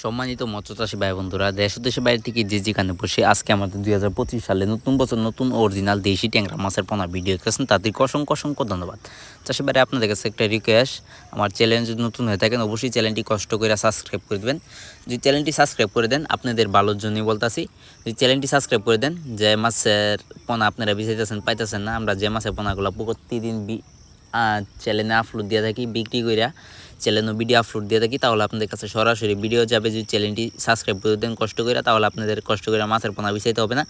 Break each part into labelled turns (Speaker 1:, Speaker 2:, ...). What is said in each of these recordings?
Speaker 1: সম্মানিত মৎস্যচাষী ভাই বন্ধুরা দেশ দেশের বাইরে থেকে যে যেখানে বসে আজকে আমাদের দুই হাজার পঁচিশ সালে নতুন বছর, নতুন অরিজিনাল দেশি ট্যাংরা মাছের পোনা ভিডিও করেছেন তাদেরকে অসংখ্য অসংখ্য ধন্যবাদ। চাষি ভাই আপনাদের কাছে একটা রিকোয়েস্ট আমার চ্যানেল যদি নতুন হয়ে থাকেন, অবশ্যই চ্যানেলটি কষ্ট করে সাবস্ক্রাইব করে দেবেন। যদি চ্যানেলটি সাবস্ক্রাইব করে দেন, আপনাদের ভালোর জন্যই বলতাছি, যদি চ্যানেলটি সাবস্ক্রাইব করে দেন, যে মাছের পোনা আপনারা বিচাইতেছেন, পাইতেছেন না, আমরা যে মাছের পোনাগুলো প্রতিদিন চ্যানেলে আপলোড দিয়ে থাকি, বিক্রি কইরা চ্যানেলে ভিডিও আপলোড দিয়ে থাকি, তাহলে আপনাদের কাছে সরাসরি ভিডিও যাবে। যদি চ্যানেলটি সাবস্ক্রাইব করে দেন কষ্ট করে তাহলে আপনাদের কষ্ট করে মাছের পোনা বিচাইতে হবে না।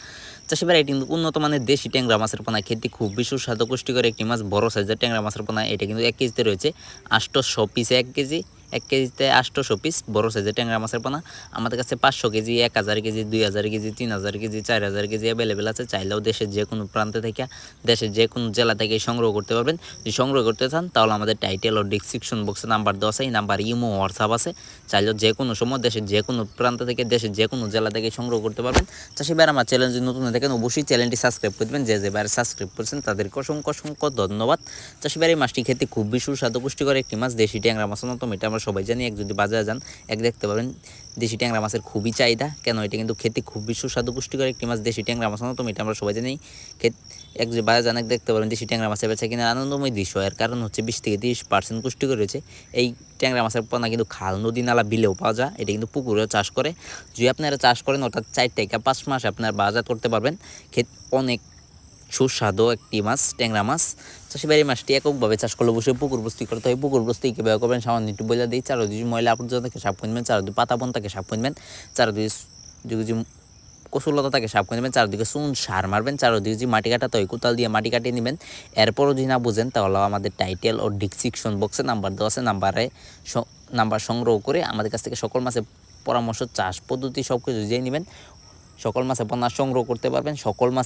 Speaker 1: চাষিবার এটি কিন্তু উন্নত মানের দেশি ট্যাংরা মাছের পোনা খেতে খুব বেশি সুস্বাদু, পুষ্টিকর একটি মাছ, বড় সাইজের ট্যাংরা মাছের পোনা, এটা কিন্তু এক কেজিতে রয়েছে। আষ্টশো পিসে এক কেজি এক কেজিতে আটশোশো পিস বড় সাইজের ট্যাংরা মাছের পোনা। আমাদের কাছে পাঁচশো কেজি, এক হাজার কেজি, দুই হাজার কেজি, তিন হাজার কেজি, চার হাজার কেজি অ্যাভেলেবেল আছে। চাইলেও দেশের যে কোনো প্রান্তে থেকে, দেশের যে কোনো জেলা থেকে সংগ্রহ করতে পারবেন। যদি সংগ্রহ করতে চান, তাহলে আমাদের টাইটেল ও ডিসক্রিপশন বক্সে নাম্বার দেওয়া আছে। এই নাম্বার ইমো হোয়াটসঅ্যাপ আছে। চাইলেও যে কোনো সময় দেশের যে কোনো প্রান্ত থেকে, দেশের যে কোনো জেলা থেকে সংগ্রহ করতে পারবেন। চাষি ভাইয়ের আমার চ্যানেল যদি নতুন থাকেন, অবশ্যই চ্যানেলটি সাবস্ক্রাইব করে দেবেন। যে যে বাইরে সাবস্ক্রাইব করছেন, তাদেরকে অসংখ্য অসংখ্য ধন্যবাদ। চাষি এই মাছটি খেতে খুব বেশি সুস্বাদু, পুষ্টিকর একটি মাছ। দেশি ট্যাংরা মাছের মতো এটা সবাই জানি, এক যদি বাজারে যান, এক দেখতে পাবেন দেশি ট্যাংরা মাছের খুবই চাহিদা। কেন? এটা কিন্তু খেতে খুব বেশি সুস্বাদু, পুষ্টিকর একটি মাছ, দেশি ট্যাংরা মাছ মতো এটা আমরা সবাই জানি। এক যে বাজার এক দেখতে পারেন দেশি ট্যাংরা মাছের বেচা কিনা আনন্দময় দৃশ্য। এর কারণ হচ্ছে বিশ থেকে তিরিশ পার্সেন্ট পুষ্টিকর রয়েছে। এই ট্যাংরা মাছের পোনা কিন্তু খাল, নদী নালা বিলেও পাওয়া যায়। এটা কিন্তু পুকুরেও চাষ করে। যদি আপনারা চাষ করেন, অর্থাৎ চার থেকে পাঁচ মাস আপনার বাজার করতে পারবেন। খেত অনেক সুস্বাদু একটি মাছ, ট্যাংরা মাছ। চাষিবাড়ি মাছটি এককভাবে চাষ করলে অবশ্যই পুকুর বস্তি করতে হয়। পুকুর বস্তি কীভাবে করবেন? সামান্য একটু বলে দিই। চারোদিকে ময়লা আবর্জনা থেকে সাপ কিনবেন চারোদিকে পাতা বন থেকে সাপ কিনবেন চারোদিকে যদি কচুলতা তাকে সাপ করে নেবেন, চারদিকে চুন, সার মারবেন, চারদিকে যে মাটি কাটাতে হয় কোতাল দিয়ে মাটি কাটিয়ে নেবেন। এরপরও যদি না বুঝেন, তাহলে আমাদের টাইটেল ও ডিসক্রিপশন বক্সে নাম্বার দেওয়া আছে। নাম্বারে নাম্বার সংগ্রহ করে আমাদের কাছ থেকে সকল মাছের পরামর্শ, চাষ পদ্ধতি সব কিছু জেনে নেবেন। সকল মাছের পণ্য সংগ্রহ করতে পারবেন। সকল মাছ